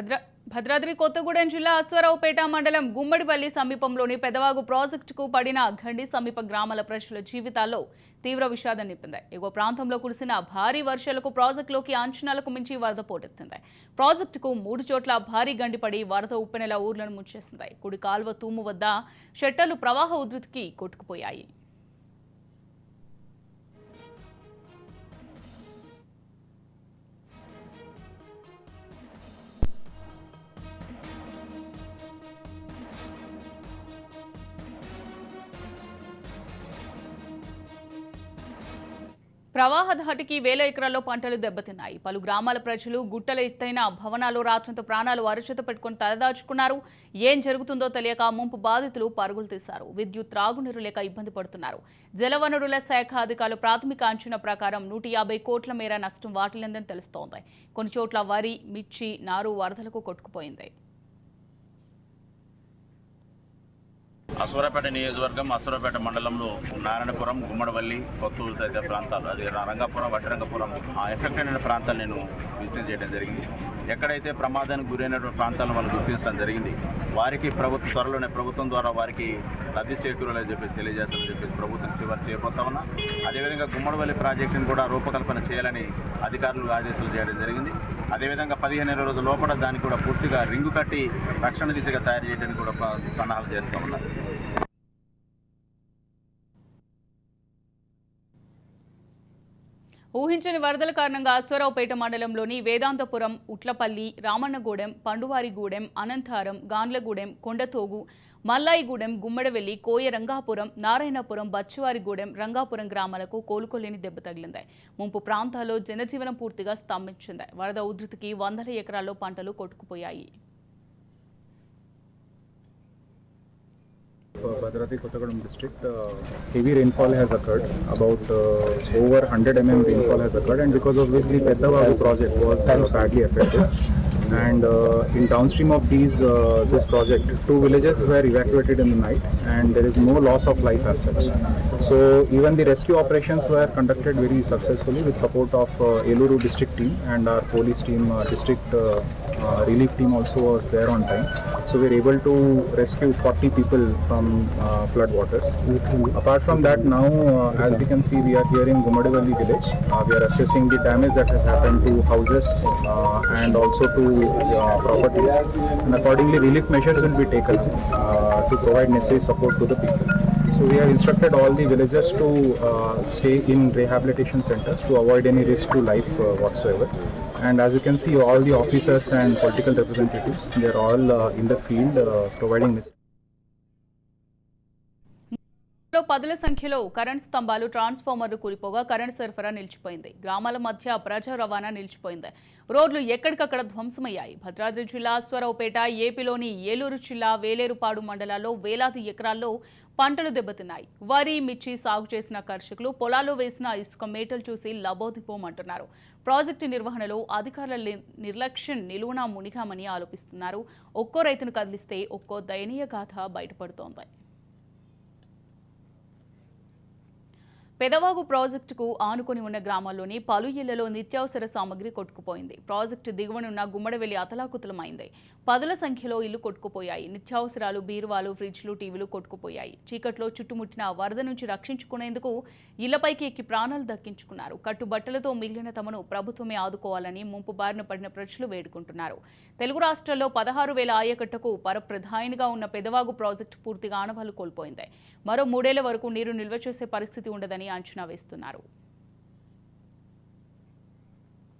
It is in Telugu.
భద్ర భద్రాద్రి కొత్తగూడెం జిల్లా అశ్వరావుపేట మండలం గుమ్మడిపల్లి సమీపంలోని పెదవాగు ప్రాజెక్టుకు పడిన గండి సమీప గ్రామాల ప్రజల జీవితాల్లో తీవ్ర విషాదం నింపింది ఎగువ ప్రాంతంలో కురిసిన భారీ వర్షాలకు ప్రాజెక్టులోకి అంచనాలకు మించి వరద పోటెత్తింది. ప్రాజెక్టుకు మూడు చోట్ల భారీ గండిపడి వరద ఉప్పెనెల ఊర్లను ముంచేసింది. కుడి కాల్వ తూము వద్ద షెట్టర్లు ప్రవాహ ఉధృతికి కొట్టుకుపోయాయి. ప్రవాహ ధాటికి వేల ఎకరాల్లో పంటలు దెబ్బతిన్నాయి. పలు గ్రామాల ప్రజలు గుట్టల ఎత్తైన భవనాలు రాత్రంతో ప్రాణాలు అరచేత పెట్టుకుని తలదాచుకున్నారు. ఏం జరుగుతుందో తెలియక ముంపు బాధితులు పరుగులు తీశారు. విద్యుత్ త్రాగునీరు లేక ఇబ్బంది పడుతున్నారు. జలవనరుల శాఖ అధికారులు ప్రాథమిక అంచనా ప్రకారం నూట యాభై కోట్ల మేర నష్టం వాటిల్లిందని తెలుస్తోంది. కొన్ని చోట్ల వరి మిర్చి నారు వరదలకు కొట్టుకుపోయింది. అసురపేట నియోజకవర్గం అసురపేట మండలంలో నారాయణపురం గుమ్మడవల్లి కొత్తూరు తదితర ప్రాంతాలు అది రంగాపురం వడ్డరంగపురం ఆ ఎఫెక్ట్ అయిన ప్రాంతాలు నేను విజిట్ చేయడం జరిగింది. ఎక్కడైతే ప్రమాదానికి గురైనటువంటి ప్రాంతాలను వాళ్ళు గుర్తించడం జరిగింది వారికి ప్రభుత్వ త్వరలోనే ప్రభుత్వం ద్వారా వారికి లబ్ధి చేకూరాలని చెప్పేసి తెలియజేస్తామని చెప్పేసి ప్రభుత్వం చివరి చేయబోతా ఉన్నా. అదేవిధంగా గుమ్మడవల్లి ప్రాజెక్టును కూడా రూపకల్పన చేయాలని అధికారులు ఆదేశాలు చేయడం జరిగింది. అదేవిధంగా పదిహేను ఇరవై రోజుల లోపల దాన్ని కూడా పూర్తిగా రింగు కట్టి రక్షణ దిశగా తయారు చేయడానికి కూడా సన్నాహాలు చేస్తూ ఉన్నారు. ఊహించని వరదల కారణంగా అశ్వరావుపేట మండలంలోని వేదాంతపురం ఉట్లపల్లి రామన్నగూడెం పండువారిగూడెం అనంతారం గాండ్లగూడెం కొండతోగు మల్లాయిగూడెం గుమ్మడవెల్లి కోయ రంగాపురం నారాయణపురం బచ్చువారిగూడెం రంగాపురం గ్రామాలకు కోలుకోలేని దెబ్బ తగిలింది. ముంపు ప్రాంతాల్లో జనజీవనం పూర్తిగా స్తంభించింది. వరద ఉధృతికి వందల ఎకరాల్లో పంటలు కొట్టుకుపోయాయి. Uh, Bhadradri district, uh, heavy rainfall has occurred. About uh, over 100 mm rainfall has occurred, and because of this, the Peddavagu project was uh, badly affected. And uh, in downstream of these, uh, this project, two villages were evacuated in the night, and there is no loss of life as such. So even the rescue operations were conducted very successfully with support of uh, Eluru district team and our police team, district relief team also was there on time. So we were able to rescue 40 people from uh, flood waters. Apart from that, now uh, as we can see, we are here in Gumadivalli village. Uh, we are assessing the damage that has happened to houses uh, and also to uh, properties. And accordingly, relief measures will be taken uh, to provide necessary support to the people. So we have instructed all the villagers to uh, stay in rehabilitation centers to avoid any risk to life uh, whatsoever. And as you can see, all the officers and political representatives, they are all uh, in the field uh, providing this. లో పదుల సంఖ్యలో కరెంట్ స్తంభాలు ట్రాన్స్ఫార్మర్లు కూలిపోగా కరెంట్ సరఫరా నిలిచిపోయింది. గ్రామాల మధ్య ప్రజా రవాణా నిలిచిపోయింది. రోడ్లు ఎక్కడికక్కడ ధ్వంసమయ్యాయి. భద్రాద్రి జిల్లా అశ్వరావుపేట ఏపీలోని ఏలూరు జిల్లా వేలేరుపాడు మండలాల్లో వేలాది ఎకరాల్లో పంటలు దెబ్బతిన్నాయి. వరి మిర్చి సాగు చేసిన కర్షకులు పొలాల్లో వేసిన ఇసుక మేటలు చూసి లబోదిపోమంటున్నారు. ప్రాజెక్టు నిర్వహణలో అధికారుల నిర్లక్ష్యం నిలువునా మునిగామని ఆరోపిస్తున్నారు. ఒక్కో రైతును కదిలిస్తే ఒక్కో దయనీయ గాథ బయటపడుతోంది. పెదవాగు ప్రాజెక్టుకు ఆనుకొని ఉన్న గ్రామాల్లోని పలు ఇళ్ళలో నిత్యావసర సామగ్రి కొట్టుకుపోయింది. ప్రాజెక్టు దిగువనున్న గుమ్మడవెల్లి అతలాకుతలమైంది. పదుల సంఖ్యలో ఇల్లు కొట్టుకుపోయాయి. నిత్యావసరాలు బీరువాలు ఫ్రిడ్జ్లు టీవీలు కొట్టుకుపోయాయి. చీకట్లో చుట్టుముట్టిన వరద నుంచి రక్షించుకునేందుకు ఇళ్ళపైకి ఎక్కి ప్రాణాలు దక్కించుకున్నారు. కట్టుబట్టలతో మిగిలిన తమను ప్రభుత్వమే ఆదుకోవాలని ముంపు బారిన పడిన ప్రజలు వేడుకుంటున్నారు. తెలుగు రాష్ట్రాల్లో పదహారు వేల ఆయకట్టకు పరప్రధానిగా ఉన్న పెదవాగు ప్రాజెక్టు పూర్తిగా ఆనవాలు కోల్పోయింది. మరో మూడేళ్ళ వరకు నీరు నిల్వ చేసే పరిస్థితి ఉండదని అంచనా వేస్తున్నారు.